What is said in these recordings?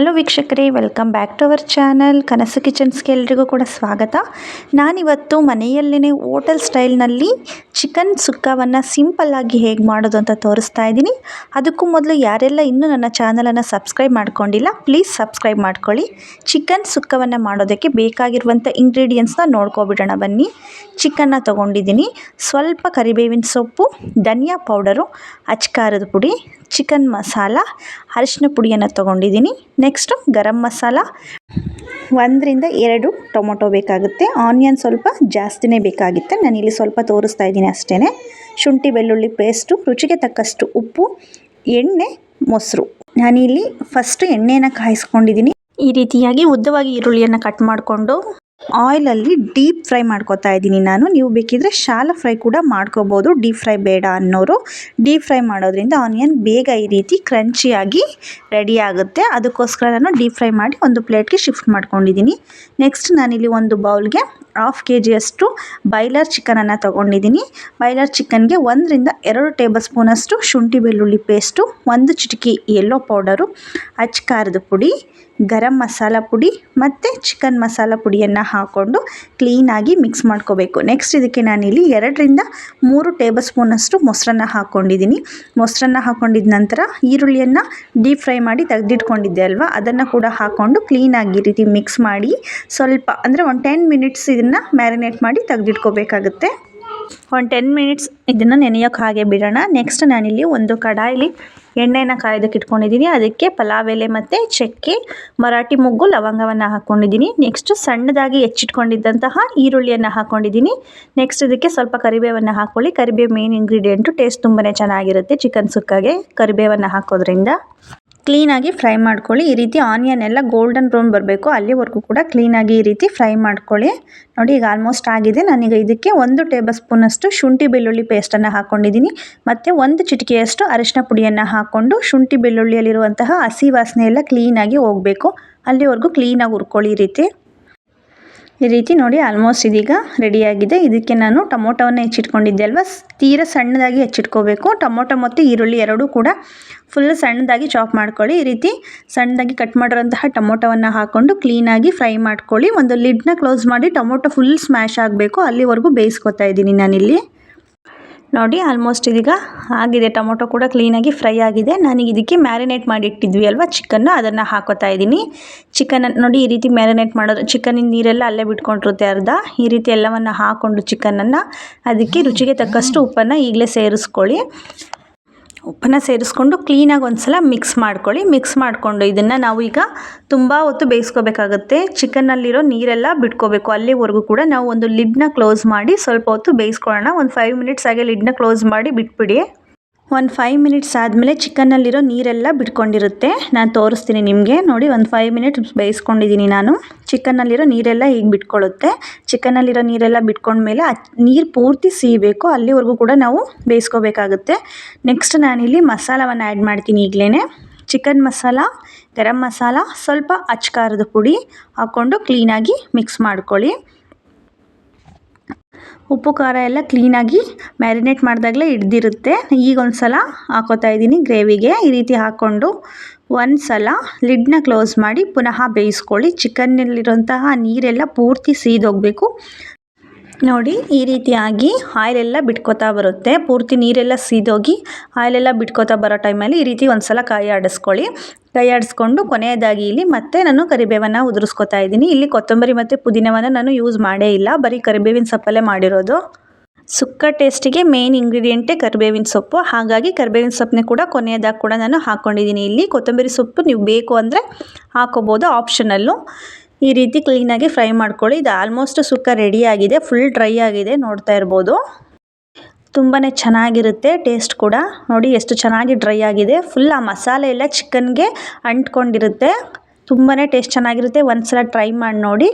Hello ವೀಕ್ಷಕರೇ welcome back to our channel Kanasu ಕಿಚನ್ಸ್ಗೆ ಎಲ್ರಿಗೂ ಕೂಡ ಸ್ವಾಗತ. ನಾನಿವತ್ತು ಮನೆಯಲ್ಲೇ ಓಟೆಲ್ ಸ್ಟೈಲ್ನಲ್ಲಿ ಚಿಕನ್ ಸುಕ್ಕವನ್ನು ಸಿಂಪಲ್ಲಾಗಿ ಹೇಗೆ ಮಾಡೋದು ಅಂತ ತೋರಿಸ್ತಾ ಇದ್ದೀನಿ. ಅದಕ್ಕೂ ಮೊದಲು ಯಾರೆಲ್ಲ ಇನ್ನೂ ನನ್ನ ಚಾನಲನ್ನು ಸಬ್ಸ್ಕ್ರೈಬ್ ಮಾಡ್ಕೊಂಡಿಲ್ಲ ಪ್ಲೀಸ್ ಸಬ್ಸ್ಕ್ರೈಬ್ ಮಾಡ್ಕೊಳ್ಳಿ. ಚಿಕನ್ ಸುಕ್ಕವನ್ನು ಮಾಡೋದಕ್ಕೆ ಬೇಕಾಗಿರುವಂಥ ಇಂಗ್ರೀಡಿಯೆಂಟ್ಸ್ನ ನೋಡ್ಕೊಬಿಡೋಣ ಬನ್ನಿ. ಚಿಕನ್ನ ತೊಗೊಂಡಿದ್ದೀನಿ. ಸ್ವಲ್ಪ ಕರಿಬೇವಿನ ಸೊಪ್ಪು, ಧನಿಯಾ ಪೌಡರು, ಅಚ್ಕಾರದ ಪುಡಿ, ಚಿಕನ್ ಮಸಾಲ, ಅರಿಶಿನ ಪುಡಿಯನ್ನು ತೊಗೊಂಡಿದ್ದೀನಿ. ನೆಕ್ಸ್ಟು ಗರಂ ಮಸಾಲ. ಒಂದರಿಂದ ಎರಡು ಟೊಮೊಟೊ ಬೇಕಾಗುತ್ತೆ. ಆನಿಯನ್ ಸ್ವಲ್ಪ ಜಾಸ್ತಿನೇ ಬೇಕಾಗುತ್ತೆ. ನಾನಿಲ್ಲಿ ಸ್ವಲ್ಪ ತೋರಿಸ್ತಾ ಇದ್ದೀನಿ ಅಷ್ಟೇ ಶುಂಠಿ, ಬೆಳ್ಳುಳ್ಳಿ ಪೇಸ್ಟು, ರುಚಿಗೆ ತಕ್ಕಷ್ಟು ಉಪ್ಪು, ಎಣ್ಣೆ, ಮೊಸರು. ನಾನಿಲ್ಲಿ ಫಸ್ಟು ಎಣ್ಣೆಯನ್ನು ಕಾಯಿಸ್ಕೊಂಡಿದ್ದೀನಿ. ಈ ರೀತಿಯಾಗಿ ಉದ್ದವಾಗಿ ಈರುಳ್ಳಿಯನ್ನು ಕಟ್ ಮಾಡಿಕೊಂಡು ಆಯಿಲಲ್ಲಿ ಡೀಪ್ ಫ್ರೈ ಮಾಡ್ಕೋತಾ ಇದ್ದೀನಿ ನಾನು. ನೀವು ಬೇಕಿದ್ರೆ ಶಾಲ ಫ್ರೈ ಕೂಡ ಮಾಡ್ಕೋಬೋದು. ಡೀಪ್ ಫ್ರೈ ಬೇಡ ಅನ್ನೋರು. ಡೀಪ್ ಫ್ರೈ ಮಾಡೋದ್ರಿಂದ ಆನಿಯನ್ ಬೇಗ ಈ ರೀತಿ ಕ್ರಂಚಿಯಾಗಿ ರೆಡಿ ಆಗುತ್ತೆ. ಅದಕ್ಕೋಸ್ಕರ ನಾನು ಡೀಪ್ ಫ್ರೈ ಮಾಡಿ ಒಂದು ಪ್ಲೇಟ್ಗೆ ಶಿಫ್ಟ್ ಮಾಡ್ಕೊಂಡಿದ್ದೀನಿ. ನೆಕ್ಸ್ಟ್ ನಾನಿಲ್ಲಿ ಒಂದು ಬೌಲ್ಗೆ ಹಾಫ್ ಕೆ ಜಿಯಷ್ಟು ಬಾಯ್ಲರ್ ಚಿಕನನ್ನು ತೊಗೊಂಡಿದ್ದೀನಿ. ಬಾಯ್ಲರ್ ಚಿಕನ್ಗೆ ಒಂದರಿಂದ ಎರಡು ಟೇಬಲ್ ಸ್ಪೂನಷ್ಟು ಶುಂಠಿ ಬೆಳ್ಳುಳ್ಳಿ ಪೇಸ್ಟು, ಒಂದು ಚಿಟಿಕಿ ಯೆಲ್ಲೋ ಪೌಡರು ಅಚ್ಚ ಖಾರದ ಪುಡಿ ಗರಂ ಮಸಾಲ ಪುಡಿ ಮತ್ತು ಚಿಕನ್ ಮಸಾಲ ಪುಡಿಯನ್ನು ಹಾಕ್ಕೊಂಡು ಕ್ಲೀನಾಗಿ ಮಿಕ್ಸ್ ಮಾಡ್ಕೋಬೇಕು. ನೆಕ್ಸ್ಟ್ ಇದಕ್ಕೆ ನಾನಿಲ್ಲಿ ಎರಡರಿಂದ ಮೂರು ಟೇಬಲ್ ಸ್ಪೂನಷ್ಟು ಮೊಸರನ್ನ ಹಾಕ್ಕೊಂಡಿದ್ದೀನಿ ಮೊಸರನ್ನ ಹಾಕ್ಕೊಂಡಿದ ನಂತರ ಈರುಳ್ಳಿಯನ್ನು ಡೀಪ್ ಫ್ರೈ ಮಾಡಿ ತೆಗೆದಿಟ್ಕೊಂಡಿದ್ದೆ ಅಲ್ವಾ? ಅದನ್ನು ಕೂಡ ಹಾಕ್ಕೊಂಡು ಕ್ಲೀನಾಗಿ ಈ ರೀತಿ ಮಿಕ್ಸ್ ಮಾಡಿ ಸ್ವಲ್ಪ, ಅಂದರೆ ಒಂದು ಟೆನ್ ಮಿನಿಟ್ಸ್ ಇದನ್ನು ಮ್ಯಾರಿನೇಟ್ ಮಾಡಿ ತೆಗೆದಿಟ್ಕೋಬೇಕಾಗುತ್ತೆ. ಒಂದು ಟೆನ್ ಮಿನಿಟ್ಸ್ ಇದನ್ನು ನೆನೆಯೋಕೆ ಹಾಗೆ ಬಿಡೋಣ. ನೆಕ್ಸ್ಟ್ ನಾನಿಲ್ಲಿ ಒಂದು ಕಡಾಯಿಲಿ ಎಣ್ಣೆನ ಕಾಯ್ದಕ್ಕೆ ಇಟ್ಕೊಂಡಿದ್ದೀನಿ ಅದಕ್ಕೆ ಪಲಾವ್ ಎಲೆ ಮತ್ತು ಚಕ್ಕೆ, ಮರಾಠಿ ಮೊಗ್ಗು, ಲವಂಗವನ್ನು ಹಾಕ್ಕೊಂಡಿದ್ದೀನಿ ನೆಕ್ಸ್ಟ್ ಸಣ್ಣದಾಗಿ ಹೆಚ್ಚಿಟ್ಕೊಂಡಿದ್ದಂತಹ ಈರುಳ್ಳಿಯನ್ನು ಹಾಕ್ಕೊಂಡಿದ್ದೀನಿ ನೆಕ್ಸ್ಟ್ ಇದಕ್ಕೆ ಸ್ವಲ್ಪ ಕರಿಬೇವನ್ನು ಹಾಕ್ಕೊಳ್ಳಿ ಕರಿಬೇವು ಮೇನ್ ಇಂಗ್ರೀಡಿಯೆಂಟು ಟೇಸ್ಟ್ ತುಂಬಾ ಚೆನ್ನಾಗಿರುತ್ತೆ ಚಿಕನ್ ಸುಕ್ಕಾಗೆ ಕರಿಬೇವನ್ನು ಹಾಕೋದ್ರಿಂದ. ಕ್ಲೀನಾಗಿ ಫ್ರೈ ಮಾಡ್ಕೊಳ್ಳಿ. ಈ ರೀತಿ ಆನಿಯನ್ ಎಲ್ಲ ಗೋಲ್ಡನ್ ಬ್ರೌನ್ ಬರಬೇಕು. ಅಲ್ಲಿವರೆಗೂ ಕೂಡ ಕ್ಲೀನಾಗಿ ಈ ರೀತಿ ಫ್ರೈ ಮಾಡ್ಕೊಳ್ಳಿ. ನೋಡಿ, ಈಗ ಆಲ್ಮೋಸ್ಟ್ ಆಗಿದೆ. ನಾನೀಗ ಇದಕ್ಕೆ ಒಂದು ಟೇಬಲ್ ಸ್ಪೂನಷ್ಟು ಶುಂಠಿ ಬೆಳ್ಳುಳ್ಳಿ ಪೇಸ್ಟನ್ನು ಹಾಕ್ಕೊಂಡಿದ್ದೀನಿ ಮತ್ತು ಒಂದು ಚಿಟಿಕೆಯಷ್ಟು ಅರಿಶಿನ ಪುಡಿಯನ್ನು ಹಾಕ್ಕೊಂಡು ಶುಂಠಿ ಬೆಳ್ಳುಳ್ಳಿಯಲ್ಲಿರುವಂತಹ ಹಸಿ ವಾಸನೆ ಎಲ್ಲ ಕ್ಲೀನಾಗಿ ಹೋಗಬೇಕು. ಅಲ್ಲಿವರೆಗೂ ಕ್ಲೀನಾಗಿ ಹುರ್ಕೊಳ್ಳಿ ಈ ರೀತಿ. ಈ ರೀತಿ ನೋಡಿ ಆಲ್ಮೋಸ್ಟ್ ಇದೀಗ ರೆಡಿಯಾಗಿದೆ ಇದಕ್ಕೆ ನಾನು ಟೊಮೊಟೊವನ್ನು ಹೆಚ್ಚಿಟ್ಕೊಂಡಿದ್ದೆ ಅಲ್ವಾ? ತೀರ ಸಣ್ಣದಾಗಿ ಹೆಚ್ಚಿಟ್ಕೋಬೇಕು. ಟೊಮೊಟೊ ಮತ್ತು ಈರುಳ್ಳಿ ಎರಡೂ ಕೂಡ ಫುಲ್ ಸಣ್ಣದಾಗಿ ಚಾಪ್ ಮಾಡ್ಕೊಳ್ಳಿ. ಈ ರೀತಿ ಸಣ್ಣದಾಗಿ ಕಟ್ ಮಾಡಿರೋಂತಹ ಟೊಮೊಟೊವನ್ನು ಹಾಕ್ಕೊಂಡು ಕ್ಲೀನಾಗಿ ಫ್ರೈ ಮಾಡ್ಕೊಳ್ಳಿ. ಒಂದು ಲಿಡ್ನ ಕ್ಲೋಸ್ ಮಾಡಿ ಟೊಮೊಟೊ ಫುಲ್ ಸ್ಮ್ಯಾಶ್ ಆಗಬೇಕು. ಅಲ್ಲಿವರೆಗೂ ಬೇಯಿಸ್ಕೊತಾ ಇದ್ದೀನಿ ನಾನಿಲ್ಲಿ. ನೋಡಿ ಆಲ್ಮೋಸ್ಟ್ ಇದೀಗ ಆಗಿದೆ. ಟೊಮೊಟೊ ಕೂಡ ಕ್ಲೀನಾಗಿ ಫ್ರೈ ಆಗಿದೆ. ನಾನೀಗ ಇದಕ್ಕೆ ಮ್ಯಾರಿನೇಟ್ ಮಾಡಿ ಇಟ್ಟಿದ್ವಿ ಅಲ್ವಾ ಚಿಕನ್ನು ಅದನ್ನು ಹಾಕೋತಾ ಇದ್ದೀನಿ. ಚಿಕನ್ ನೋಡಿ, ಈ ರೀತಿ ಮ್ಯಾರಿನೇಟ್ ಮಾಡೋದು ಚಿಕನಿನ ನೀರೆಲ್ಲ ಅಲ್ಲೇ ಬಿಟ್ಕೊಂಡಿರುತ್ತೆ ಅರ್ಧ. ಈ ರೀತಿ ಎಲ್ಲವನ್ನು ಹಾಕ್ಕೊಂಡು ಚಿಕನನ್ನು ಅದಕ್ಕೆ ರುಚಿಗೆ ತಕ್ಕಷ್ಟು ಉಪ್ಪನ್ನು ಈಗಲೇ ಸೇರಿಸ್ಕೊಳ್ಳಿ. ಉಪ್ಪನ್ನು ಸೇರಿಸ್ಕೊಂಡು ಕ್ಲೀನಾಗಿ ಒಂದು ಸಲ ಮಿಕ್ಸ್ ಮಾಡ್ಕೊಳ್ಳಿ. ಮಿಕ್ಸ್ ಮಾಡಿಕೊಂಡು ಇದನ್ನು ನಾವು ಈಗ ತುಂಬ ಹೊತ್ತು ಬೇಯಿಸ್ಕೋಬೇಕಾಗುತ್ತೆ. ಚಿಕನ್ನಲ್ಲಿರೋ ನೀರೆಲ್ಲ ಬಿಟ್ಕೋಬೇಕು. ಅಲ್ಲಿವರೆಗೂ ಕೂಡ ನಾವು ಒಂದು ಲಿಡ್ನ ಕ್ಲೋಸ್ ಮಾಡಿ ಸ್ವಲ್ಪ ಹೊತ್ತು ಬೇಯಿಸ್ಕೊಳ್ಳೋಣ. ಒಂದು ಫೈವ್ ಮಿನಿಟ್ಸ್ ಆಗಿ ಲಿಡ್ನ ಕ್ಲೋಸ್ ಮಾಡಿ ಬಿಟ್ಬಿಡಿ. ಒಂದು ಫೈವ್ ಮಿನಿಟ್ಸ್ ಆದಮೇಲೆ ಚಿಕನ್ನಲ್ಲಿರೋ ನೀರೆಲ್ಲ ಬಿಟ್ಕೊಂಡಿರುತ್ತೆ. ನಾನು ತೋರಿಸ್ತೀನಿ ನಿಮಗೆ. ನೋಡಿ, ಒಂದು ಫೈವ್ ಮಿನಿಟ್ಸ್ ಬೇಯಿಸ್ಕೊಂಡಿದ್ದೀನಿ ನಾನು. ಚಿಕನ್ನಲ್ಲಿರೋ ನೀರೆಲ್ಲ ಈಗ ಬಿಟ್ಕೊಳ್ಳುತ್ತೆ. ಚಿಕನ್ನಲ್ಲಿರೋ ನೀರೆಲ್ಲ ಬಿಟ್ಕೊಂಡ್ಮೇಲೆ ನೀರು ಪೂರ್ತಿ ಸೀಬೇಕು. ಅಲ್ಲಿವರೆಗೂ ಕೂಡ ನಾವು ಬೇಯಿಸ್ಕೋಬೇಕಾಗುತ್ತೆ. ನೆಕ್ಸ್ಟ್ ನಾನಿಲ್ಲಿ ಮಸಾಲವನ್ನು ಆ್ಯಡ್ ಮಾಡ್ತೀನಿ ಈಗಲೇ ಚಿಕನ್ ಮಸಾಲ, ಗರಂ ಮಸಾಲ, ಸ್ವಲ್ಪ ಅಚ್ಕಾರದ ಪುಡಿ ಹಾಕ್ಕೊಂಡು ಕ್ಲೀನಾಗಿ ಮಿಕ್ಸ್ ಮಾಡ್ಕೊಳ್ಳಿ. ಉಪ್ಪು, ಖಾರ ಎಲ್ಲ ಕ್ಲೀನಾಗಿ ಮ್ಯಾರಿನೇಟ್ ಮಾಡಿದಾಗಲೇ ಹಿಡ್ದಿರುತ್ತೆ. ಈಗ ಒಂದು ಸಲ ಹಾಕೋತಾ ಇದ್ದೀನಿ ಗ್ರೇವಿಗೆ. ಈ ರೀತಿ ಹಾಕ್ಕೊಂಡು ಒಂದು ಸಲ ಲಿಡ್ನ ಕ್ಲೋಸ್ ಮಾಡಿ ಪುನಃ ಬೇಯಿಸ್ಕೊಳ್ಳಿ. ಚಿಕನ್ನಲ್ಲಿರೋಂತಹ ನೀರೆಲ್ಲ ಪೂರ್ತಿ ಸೀದೋಗಬೇಕು. ನೋಡಿ, ಈ ರೀತಿಯಾಗಿ ಆಯಿಲೆಲ್ಲ ಬಿಟ್ಕೋತಾ ಬರುತ್ತೆ. ಪೂರ್ತಿ ನೀರೆಲ್ಲ ಸೀದೋಗಿ ಆಯಿಲೆಲ್ಲ ಬಿಟ್ಕೋತಾ ಬರೋ ಟೈಮಲ್ಲಿ ಈ ರೀತಿ ಒಂದು ಸಲ ಕಾಯಿ ಆಡಿಸ್ಕೊಳ್ಳಿ. ಕೈ ಆಡಿಸ್ಕೊಂಡು ಕೊನೆಯದಾಗಿ ಇಲ್ಲಿ ಮತ್ತೆ ನಾನು ಕರಿಬೇವನ್ನು ಉದುರಿಸ್ಕೊತಾ ಇದ್ದೀನಿ. ಇಲ್ಲಿ ಕೊತ್ತಂಬರಿ ಮತ್ತು ಪುದೀನವನ್ನು ನಾನು ಯೂಸ್ ಮಾಡೇ ಇಲ್ಲ. ಬರೀ ಕರಿಬೇವಿನ ಸೊಪ್ಪಲ್ಲೇ ಮಾಡಿರೋದು. ಸುಕ್ಕ ಟೇಸ್ಟಿಗೆ ಮೇನ್ ಇಂಗ್ರೀಡಿಯೆಂಟೇ ಕರಿಬೇವಿನ ಸೊಪ್ಪು. ಹಾಗಾಗಿ ಕರಿಬೇವಿನ ಸೊಪ್ಪನ್ನೇ ಕೂಡ ಕೊನೆಯದಾಗಿ ಕೂಡ ನಾನು ಹಾಕ್ಕೊಂಡಿದ್ದೀನಿ ಇಲ್ಲಿ ಕೊತ್ತಂಬರಿ ಸೊಪ್ಪು ನೀವು ಬೇಕು ಅಂದರೆ ಹಾಕೋಬೋದು ಆಪ್ಷನಲ್ಲು ಈ ರೀತಿ ಕ್ಲೀನಾಗಿ ಫ್ರೈ ಮಾಡ್ಕೊಳ್ಳಿ. ಇದು ಆಲ್ಮೋಸ್ಟ್ ಸುಕ್ಕ ರೆಡಿಯಾಗಿದೆ ಫುಲ್ ಡ್ರೈ ಆಗಿದೆ, ನೋಡ್ತಾ ಇರ್ಬೋದು. ತುಂಬಾ ಚೆನ್ನಾಗಿರುತ್ತೆ ಟೇಸ್ಟ್ ಕೂಡ. ನೋಡಿ ಎಷ್ಟು ಚೆನ್ನಾಗಿ ಡ್ರೈ ಆಗಿದೆ. ಫುಲ್ ಆ ಮಸಾಲೆ ಎಲ್ಲ ಚಿಕನ್ಗೆ ಅಂಟ್ಕೊಂಡಿರುತ್ತೆ. ತುಂಬಾ ಟೇಸ್ಟ್ ಚೆನ್ನಾಗಿರುತ್ತೆ. ಒಂದು ಸಲ ಟ್ರೈ ಮಾಡಿ ನೋಡಿ.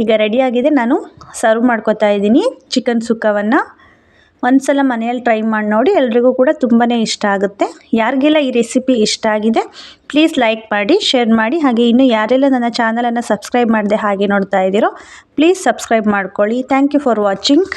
ಈಗ ರೆಡಿಯಾಗಿದೆ ನಾನು ಸರ್ವ್ ಮಾಡ್ಕೊತಾ ಇದ್ದೀನಿ ಚಿಕನ್ ಸುಕ್ಕವನ್ನು. ಒಂದು ಸಲ ಮನೆಯಲ್ಲಿ ಟ್ರೈ ಮಾಡಿ ನೋಡಿ, ಎಲ್ರಿಗೂ ಕೂಡ ತುಂಬಾ ಇಷ್ಟ ಆಗುತ್ತೆ. ಯಾರಿಗೆಲ್ಲ ಈ ರೆಸಿಪಿ ಇಷ್ಟ ಆಗಿದೆ ಪ್ಲೀಸ್ ಲೈಕ್ ಮಾಡಿ ಶೇರ್ ಮಾಡಿ. ಹಾಗೆ ಇನ್ನು ಯಾರೆಲ್ಲ ನನ್ನ ಚಾನಲನ್ನು ಸಬ್ಸ್ಕ್ರೈಬ್ ಮಾಡದೆ ಹಾಗೆ ನೋಡ್ತಾ ಇದ್ದೀರೋ ಪ್ಲೀಸ್ ಸಬ್ಸ್ಕ್ರೈಬ್ ಮಾಡ್ಕೊಳ್ಳಿ. Thank you for watching